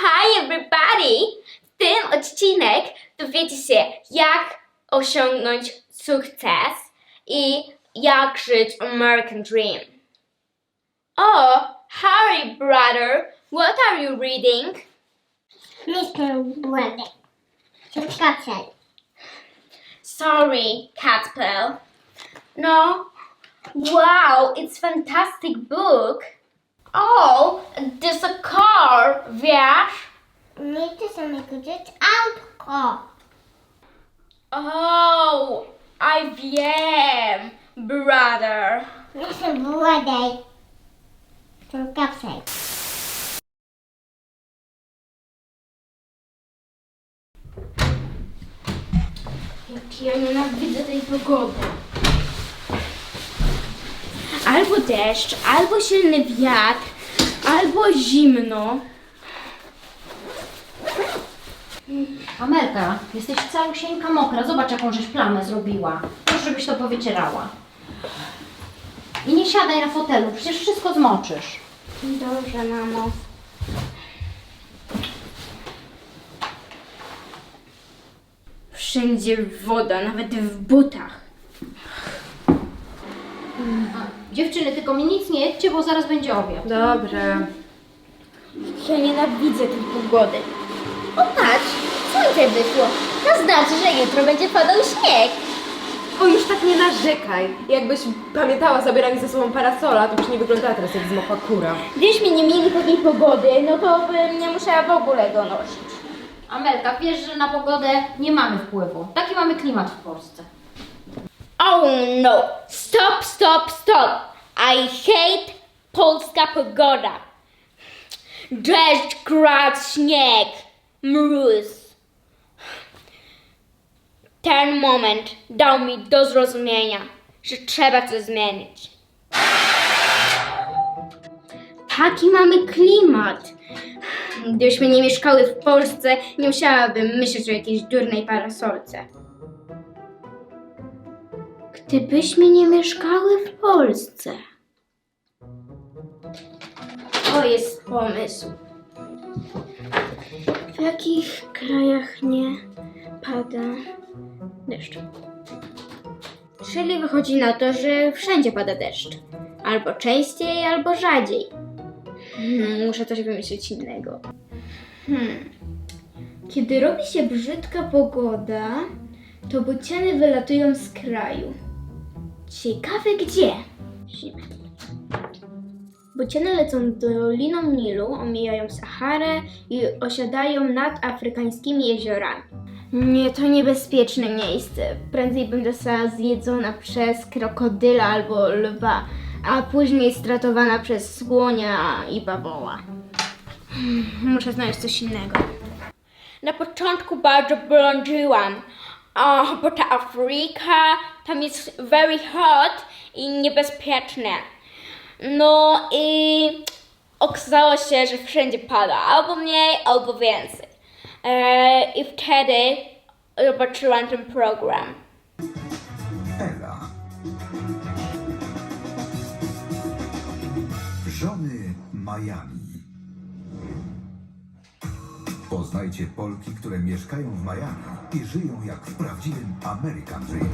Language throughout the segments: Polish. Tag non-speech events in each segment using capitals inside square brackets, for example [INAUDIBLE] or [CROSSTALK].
Hi everybody! W tym odcinek dowiecie się, jak osiągnąć sukces i jak żyć American Dream. Oh, Harry brother, what are you reading? Mr. Brother. Czekaj. Sorry, Catpel. No. Wow, it's fantastic book. Oh, there's a car, wiesz? My to samego rzecz autko. Oh, I wiem, brother. Mr. Brother. Czekaj. Jak ja nienawidzę tej pogody. Albo deszcz, albo silny wiatr, albo zimno. Amelka, jesteś całusieńka mokra. Zobacz, jaką żeś plamę zrobiła. Proszę, żebyś to powycierała. I nie siadaj na fotelu, przecież wszystko zmoczysz. Dobrze, mamo. Wszędzie woda, nawet w butach. Dziewczyny, tylko mi nic nie jedźcie, bo zaraz będzie obiad. Dobrze. Ja nienawidzę tej pogody. Popatrz, słońce wyszło. To znaczy, że jutro będzie padał śnieg. O, już tak nie narzekaj. Jakbyś pamiętała zabieranie ze sobą parasola, to byś nie wyglądała teraz jak zmokła kura. Gdybyśmy nie mieli takiej pogody, no to bym nie musiała w ogóle go nosić. Amelka, wiesz, że na pogodę nie mamy wpływu. Taki mamy klimat w Polsce. Oh no! Stop, stop, stop! I hate polska pogoda. Deszcz, grad, śnieg, mróz. Ten moment dał mi do zrozumienia, że trzeba coś zmienić. Taki mamy klimat. Gdybyśmy nie mieszkały w Polsce, nie musiałabym myśleć o jakiejś durnej parasolce. Gdybyśmy nie mieszkały w Polsce. To jest pomysł. W jakich krajach nie pada deszcz? Czyli wychodzi na to, że wszędzie pada deszcz. Albo częściej, albo rzadziej. Hmm, muszę coś wymyślić innego. Hmm. Kiedy robi się brzydka pogoda, to bociany wylatują z kraju. Ciekawe gdzie? Bociany lecą doliną Nilu, omijają Saharę i osiadają nad afrykańskimi jeziorami. Nie, to niebezpieczne miejsce. Prędzej bym została zjedzona przez krokodyla albo lwa, a później stratowana przez słonia i bawoła. Hmm, Muszę znaleźć coś innego. Na początku bardzo błądziłam, o, bo ta Afryka tam jest very hot i niebezpieczne. No i okazało się, że wszędzie pada albo mniej, albo więcej. E, I wtedy zobaczyłam ten program. Ela. Żony Miami. Poznajcie Polki, które mieszkają w Miami i żyją jak w prawdziwym American Dream.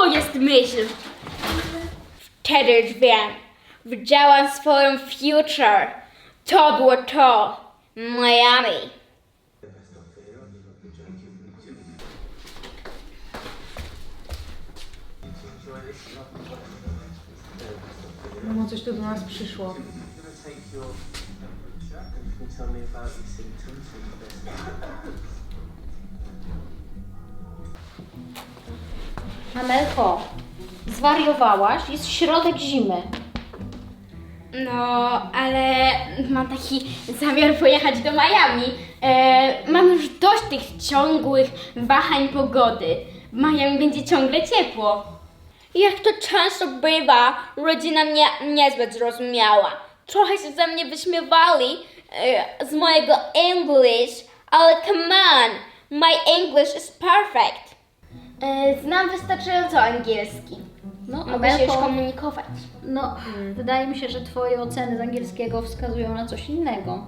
To jest myśl. Wtedy wiem. Widziałam swoją future. To było to. Miami. Mamo, coś tu do nas przyszło. Amelko, zwariowałaś? Jest środek zimy. No, ale mam taki zamiar pojechać do Miami. E, mam już dość tych ciągłych wahań pogody. W Miami będzie ciągle ciepło. Jak to często bywa, rodzina mnie niezbyt zrozumiała. Trochę się ze mnie wyśmiewali e, z mojego English, ale come on, My English is perfect. E, znam wystarczająco angielski. No, Mogę się już komunikować. no, wydaje mi się, że twoje oceny z angielskiego wskazują na coś innego.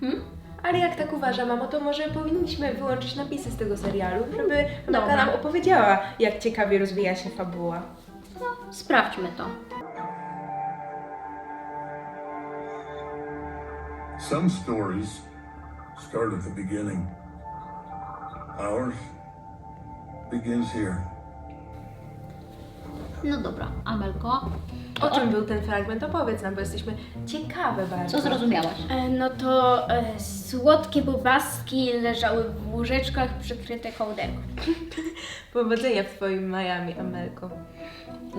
Hmm? Ale jak tak uważa mamo, to może powinniśmy wyłączyć napisy z tego serialu, żeby Amelka Dobra. nam opowiedziała, jak ciekawie rozwija się fabuła. Sprawdźmy to. Some stories start at the beginning. Ours begins here. No dobra, Amelko, O czym był ten fragment? Opowiedz nam, bo jesteśmy ciekawe bardzo. co zrozumiałaś? E, no to e, słodkie bobaski leżały w łóżeczkach przykryte kołderką. [LAUGHS] Powodzenia w twoim Miami, Amelko.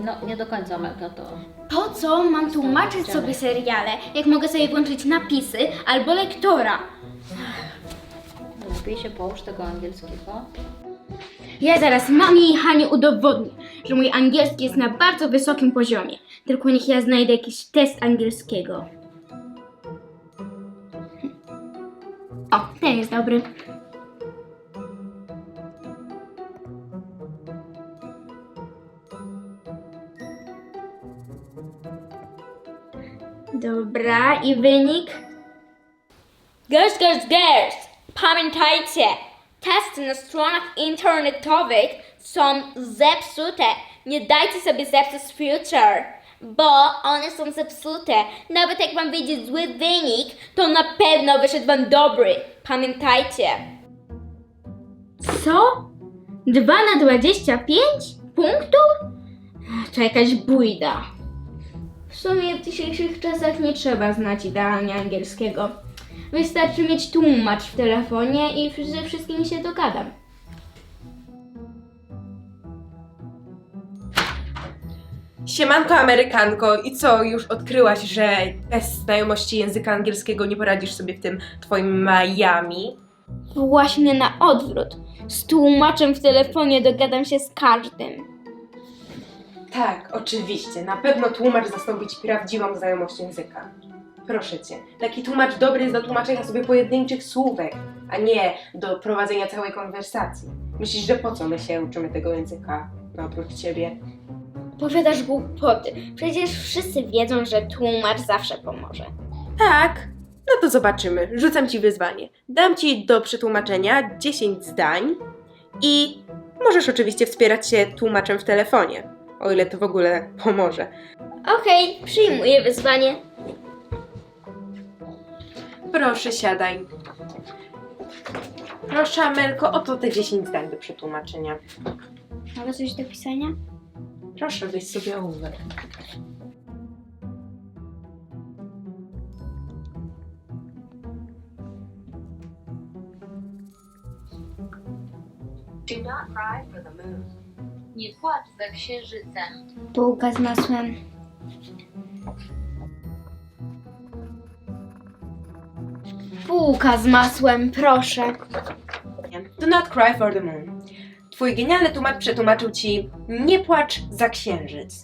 No, nie do końca, Amelka, to... Po co mam tłumaczyć sobie seriale, jak mogę sobie włączyć napisy albo lektora? Lepiej się połóż tego angielskiego. Ja zaraz mamie i Hanie udowodnię, że mój angielski jest na bardzo wysokim poziomie. Tylko niech ja znajdę jakiś test angielskiego. O, ten jest dobry. Dobra, i wynik? Girls, girls, girls! Pamiętajcie, testy na stronach internetowych są zepsute. Nie dajcie sobie zepsuć future, bo one są zepsute. Nawet jak wam wyjdzie zły wynik, to na pewno wyszedł wam dobry. Pamiętajcie. Co? 2 na 25 punktów? To jakaś bójda. W sumie w dzisiejszych czasach nie trzeba znać idealnie angielskiego. Wystarczy mieć tłumacz w telefonie i ze wszystkimi się dogadam. Siemanko Amerykanko, i co, już odkryłaś, że bez znajomości języka angielskiego nie poradzisz sobie w tym twoim Miami? Właśnie na odwrót. Z tłumaczem w telefonie dogadam się z każdym. Tak, oczywiście. Na pewno tłumacz zastąpi ci prawdziwą znajomość języka. Proszę cię, taki tłumacz dobry jest do tłumaczenia sobie pojedynczych słówek, a nie do prowadzenia całej konwersacji. Myślisz, że po co my się uczymy tego języka, no oprócz ciebie? Powiadasz głupoty. Przecież wszyscy wiedzą, że tłumacz zawsze pomoże. Tak, no to zobaczymy. Rzucam ci wyzwanie. Dam ci do przetłumaczenia 10 zdań i możesz oczywiście wspierać się tłumaczem w telefonie, o ile to w ogóle pomoże. Okej, przyjmuję wyzwanie. Proszę, siadaj. Proszę, Amelko, oto te 10 zdań do przetłumaczenia. Mamy coś do pisania? Proszę, weź sobie ołówek. Do not cry for the moon. Nie płacz za księżycem. Bułka z masłem. Bułka z masłem, proszę. Do not cry for the moon. Twój genialny tłumacz przetłumaczył ci nie płacz za księżyc.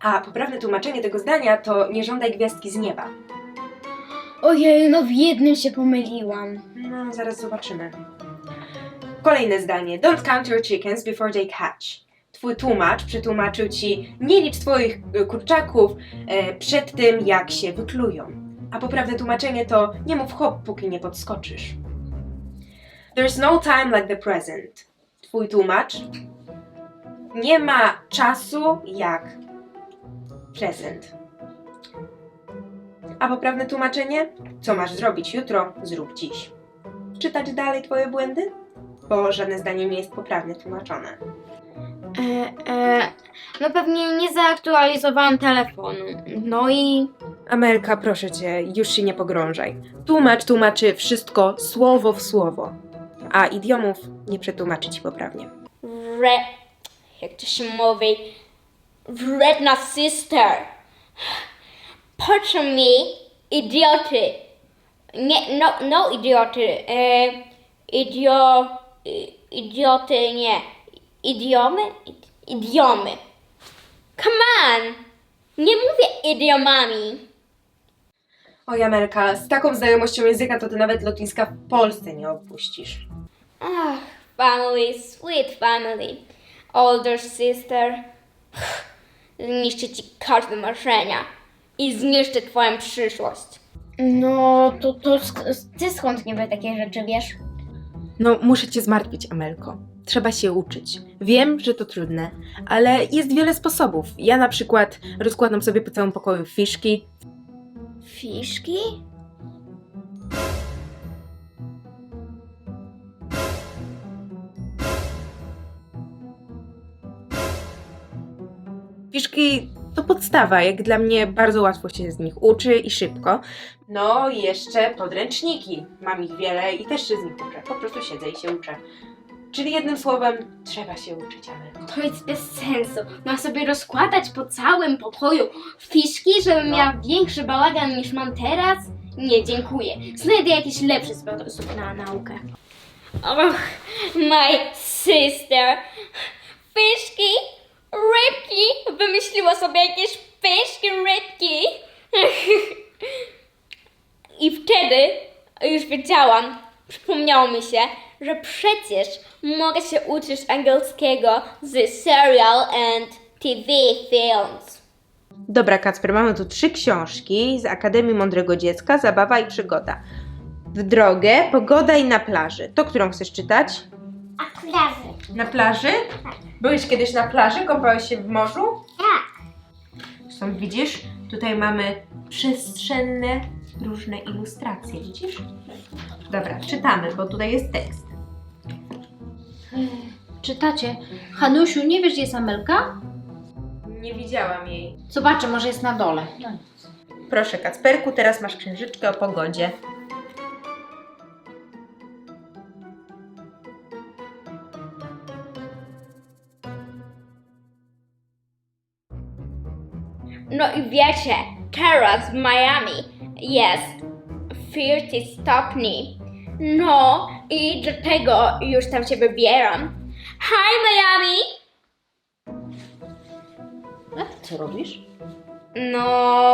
A poprawne tłumaczenie tego zdania to nie żądaj gwiazdki z nieba. Ojej, no w jednym się pomyliłam. No, zaraz zobaczymy. Kolejne zdanie. Don't count your chickens before they hatch. Twój tłumacz przetłumaczył ci nie licz twoich kurczaków e, przed tym, jak się wyklują. A poprawne tłumaczenie to nie mów hop, póki nie podskoczysz. There's no time like the present. Twój tłumacz nie ma czasu jak prezent. A poprawne tłumaczenie? Co masz zrobić jutro, zrób dziś. Czytać dalej twoje błędy? Bo żadne zdanie nie jest poprawnie tłumaczone. E, e, no pewnie nie zaktualizowałam telefonu. No i Amelka, proszę cię, już się nie pogrążaj. Tłumacz tłumaczy wszystko słowo w słowo, a idiomów nie przetłumaczy ci poprawnie. Re... Jak to się mówi? Wredna sister. Patrzą mi idioty. Nie, no, no idioty. E, idio... i- Idioty, nie. Idiomy? Id- Idiomy. Come on! Nie mówię idiomami. Oj, Amelka, z taką znajomością języka to ty nawet lotniska w Polsce nie opuścisz. Ach, family, sweet family. Older sister. [SIGHS] Zniszczy ci każde marzenia i zniszczy twoją przyszłość. No, to, to sk- ty skąd niby takie rzeczy wiesz? No, muszę cię zmartwić, Amelko. Trzeba się uczyć. Wiem, że to trudne, ale jest wiele sposobów. Ja na przykład rozkładam sobie po całym pokoju fiszki. Fiszki? Fiszki to podstawa, jak dla mnie bardzo łatwo się z nich uczy i szybko. No i jeszcze podręczniki. Mam ich wiele i też się z nich uczę. Po prostu siedzę i się uczę. Czyli jednym słowem, trzeba się uczyć, Amelko. To jest bez sensu. Mam sobie rozkładać po całym pokoju fiszki, żebym miała większy bałagan niż mam teraz? Nie, dziękuję. Znajdę jakiś lepszy sposób na naukę. Och, my sister. Fiszki, rybki. Wymyśliła sobie jakieś fiszki, rybki. [LAUGHS] I wtedy już wiedziałam, przypomniało mi się, że przecież mogę się uczyć angielskiego z serial and TV films. Dobra, Kacper, mamy tu trzy książki z Akademii Mądrego Dziecka, Zabawa i Przygoda. W drogę, pogoda i na plaży. To, którą chcesz czytać? A plaży. Na plaży? Byłeś kiedyś na plaży? Kąpałeś się w morzu? Tak. Stąd widzisz, tutaj mamy przestrzenne, różne ilustracje, widzisz? Dobra, czytamy, bo tutaj jest tekst. Czytacie? Hanusiu, nie wiesz, gdzie jest Amelka? Nie widziałam jej. Zobaczę, może jest na dole. No nic. Proszę, Kacperku, teraz masz księżyczkę o pogodzie. No i wiecie, teraz w Miami jest 30 stopni. No i dlatego już tam się wybieram. Hi Miami! A ty co robisz? No,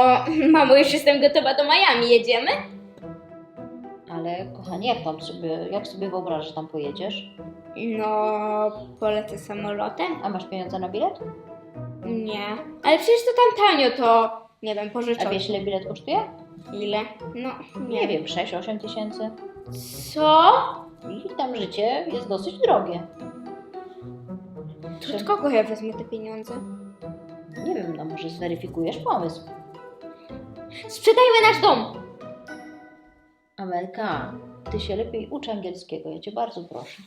[LAUGHS] mamo, już jestem gotowa do Miami. Jedziemy? Ale kochanie, jak tam sobie, jak sobie wyobrażasz, że tam pojedziesz? No, polecę samolotem? A masz pieniądze na bilet? Nie. Ale przecież to tam tanio, to nie wiem, A pożyczę. wiesz ile bilet kosztuje? Ile? No, nie, Nie wiem. wiem, 6-8 tysięcy. Co? I tam życie jest dosyć drogie. To od kogo ja wezmę te pieniądze? Nie wiem, no może zweryfikujesz pomysł. Sprzedajmy nasz dom! Amelka, ty się lepiej ucz angielskiego, ja cię bardzo proszę.